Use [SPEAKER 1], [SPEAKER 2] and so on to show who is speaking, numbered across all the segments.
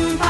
[SPEAKER 1] Bye.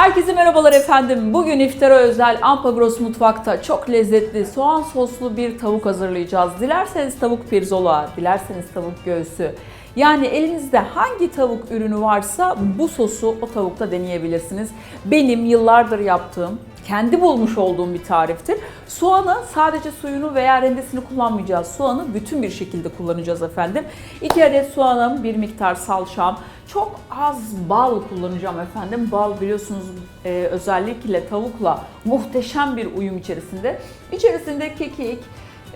[SPEAKER 2] Herkese merhabalar efendim. Bugün iftara özel Ampagros mutfakta çok lezzetli soğan soslu bir tavuk hazırlayacağız. Dilerseniz tavuk pirzola, dilerseniz tavuk göğsü. Yani elinizde hangi tavuk ürünü varsa bu sosu o tavukta deneyebilirsiniz. Benim yıllardır yaptığım, kendi bulmuş olduğum bir tariftir. Soğanı sadece suyunu veya rendesini kullanmayacağız. Soğanı bütün bir şekilde kullanacağız efendim. 2 adet soğanım, bir miktar salçam, çok az bal kullanacağım efendim. Bal biliyorsunuz e, özellikle tavukla muhteşem bir uyum içerisinde. İçerisinde kekik,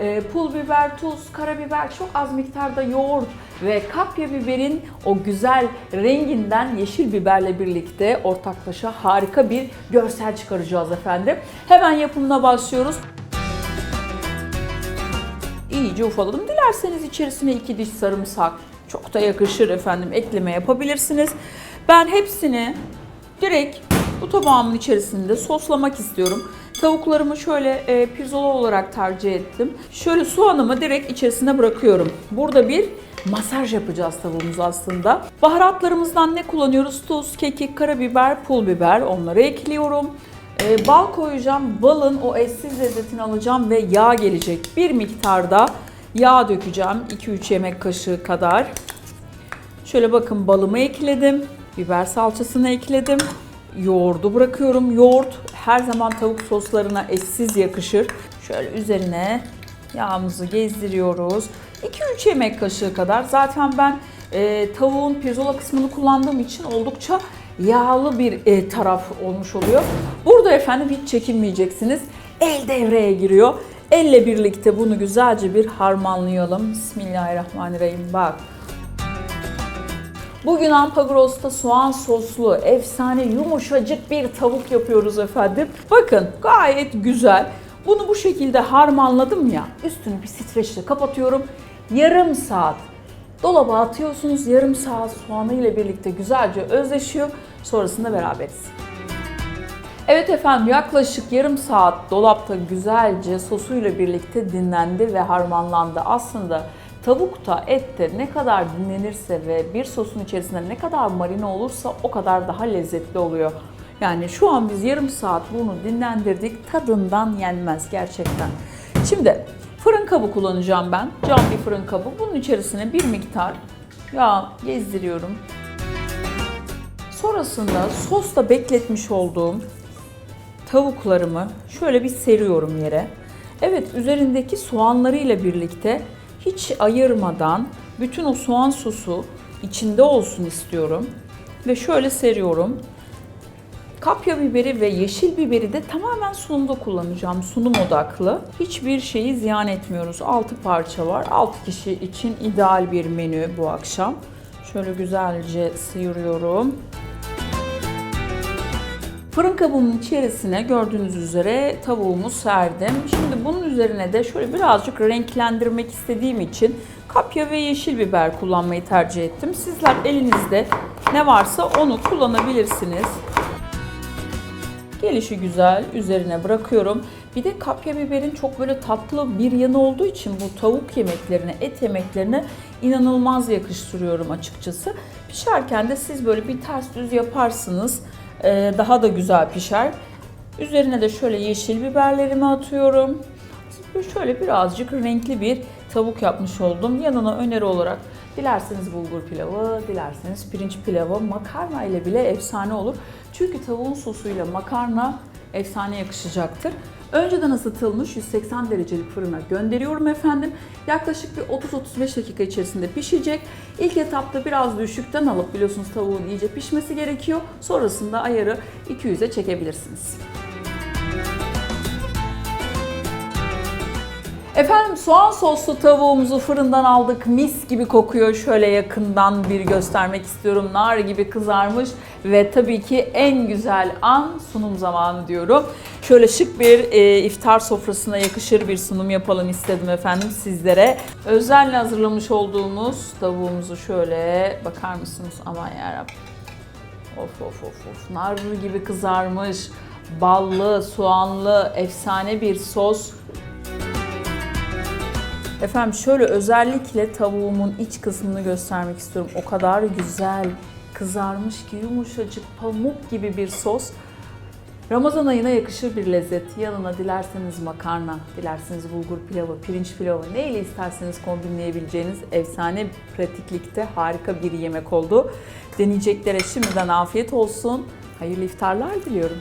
[SPEAKER 2] e, pul biber, tuz, karabiber, çok az miktarda yoğurt ve kapya biberin o güzel renginden yeşil biberle birlikte ortaklaşa harika bir görsel çıkaracağız efendim. Hemen yapımına başlıyoruz. İyice ufaladım. Dilerseniz içerisine iki diş sarımsak çok da yakışır efendim. Ekleme yapabilirsiniz. Ben hepsini direkt bu tabağımın içerisinde soslamak istiyorum. Tavuklarımı şöyle e, pirzola olarak tercih ettim. Şöyle soğanımı direkt içerisine bırakıyorum. Burada bir masaj yapacağız tavuğumuz aslında. Baharatlarımızdan ne kullanıyoruz? Tuz, kekik, karabiber, pul biber onları ekliyorum. E, bal koyacağım. Balın o eşsiz lezzetini alacağım ve yağ gelecek. Bir miktarda yağ dökeceğim. 2-3 yemek kaşığı kadar. Şöyle bakın balımı ekledim. Biber salçasını ekledim. Yoğurdu bırakıyorum. Yoğurt her zaman tavuk soslarına eşsiz yakışır. Şöyle üzerine yağımızı gezdiriyoruz. 2-3 yemek kaşığı kadar. Zaten ben e, tavuğun pirzola kısmını kullandığım için oldukça yağlı bir e, taraf olmuş oluyor. Burada efendim hiç çekinmeyeceksiniz. El devreye giriyor. Elle birlikte bunu güzelce bir harmanlayalım. Bismillahirrahmanirrahim. Bak Bugün Ampagros'ta soğan soslu, efsane yumuşacık bir tavuk yapıyoruz efendim. Bakın gayet güzel. Bunu bu şekilde harmanladım ya. Üstünü bir streçle kapatıyorum. Yarım saat dolaba atıyorsunuz. Yarım saat soğanı ile birlikte güzelce özleşiyor. Sonrasında beraberiz. Evet efendim yaklaşık yarım saat dolapta güzelce sosuyla birlikte dinlendi ve harmanlandı. Aslında tavukta ette ne kadar dinlenirse ve bir sosun içerisinde ne kadar marine olursa o kadar daha lezzetli oluyor. Yani şu an biz yarım saat bunu dinlendirdik. Tadından yenmez gerçekten. Şimdi fırın kabı kullanacağım ben. Cam bir fırın kabı. Bunun içerisine bir miktar yağ gezdiriyorum. Sonrasında sosla bekletmiş olduğum tavuklarımı şöyle bir seriyorum yere. Evet üzerindeki soğanlarıyla birlikte hiç ayırmadan bütün o soğan sosu içinde olsun istiyorum. Ve şöyle seriyorum. Kapya biberi ve yeşil biberi de tamamen sunumda kullanacağım. Sunum odaklı. Hiçbir şeyi ziyan etmiyoruz. 6 parça var. 6 kişi için ideal bir menü bu akşam. Şöyle güzelce sıyırıyorum. Fırın kabımın içerisine gördüğünüz üzere tavuğumu serdim. Şimdi bunun üzerine de şöyle birazcık renklendirmek istediğim için kapya ve yeşil biber kullanmayı tercih ettim. Sizler elinizde ne varsa onu kullanabilirsiniz. Gelişi güzel üzerine bırakıyorum. Bir de kapya biberin çok böyle tatlı bir yanı olduğu için bu tavuk yemeklerine, et yemeklerine inanılmaz yakıştırıyorum açıkçası. Pişerken de siz böyle bir ters düz yaparsınız. Ee, daha da güzel pişer. Üzerine de şöyle yeşil biberlerimi atıyorum. Şöyle birazcık renkli bir tavuk yapmış oldum. Yanına öneri olarak dilerseniz bulgur pilavı, dilerseniz pirinç pilavı, makarna ile bile efsane olur. Çünkü tavuğun sosuyla makarna efsane yakışacaktır. Önceden ısıtılmış 180 derecelik fırına gönderiyorum efendim. Yaklaşık bir 30-35 dakika içerisinde pişecek. İlk etapta biraz düşükten alıp biliyorsunuz tavuğun iyice pişmesi gerekiyor. Sonrasında ayarı 200'e çekebilirsiniz. Efendim soğan soslu tavuğumuzu fırından aldık. Mis gibi kokuyor. Şöyle yakından bir göstermek istiyorum. Nar gibi kızarmış ve tabii ki en güzel an sunum zamanı diyorum. Şöyle şık bir e, iftar sofrasına yakışır bir sunum yapalım istedim efendim sizlere. Özenle hazırlamış olduğumuz tavuğumuzu şöyle bakar mısınız? Aman yarabbim. Of of of of. Nar gibi kızarmış, ballı, soğanlı, efsane bir sos. Efendim şöyle özellikle tavuğumun iç kısmını göstermek istiyorum. O kadar güzel kızarmış ki yumuşacık pamuk gibi bir sos. Ramazan ayına yakışır bir lezzet. Yanına dilerseniz makarna, dilerseniz bulgur pilavı, pirinç pilavı neyle isterseniz kombinleyebileceğiniz efsane pratiklikte harika bir yemek oldu. Deneyeceklere şimdiden afiyet olsun. Hayırlı iftarlar diliyorum.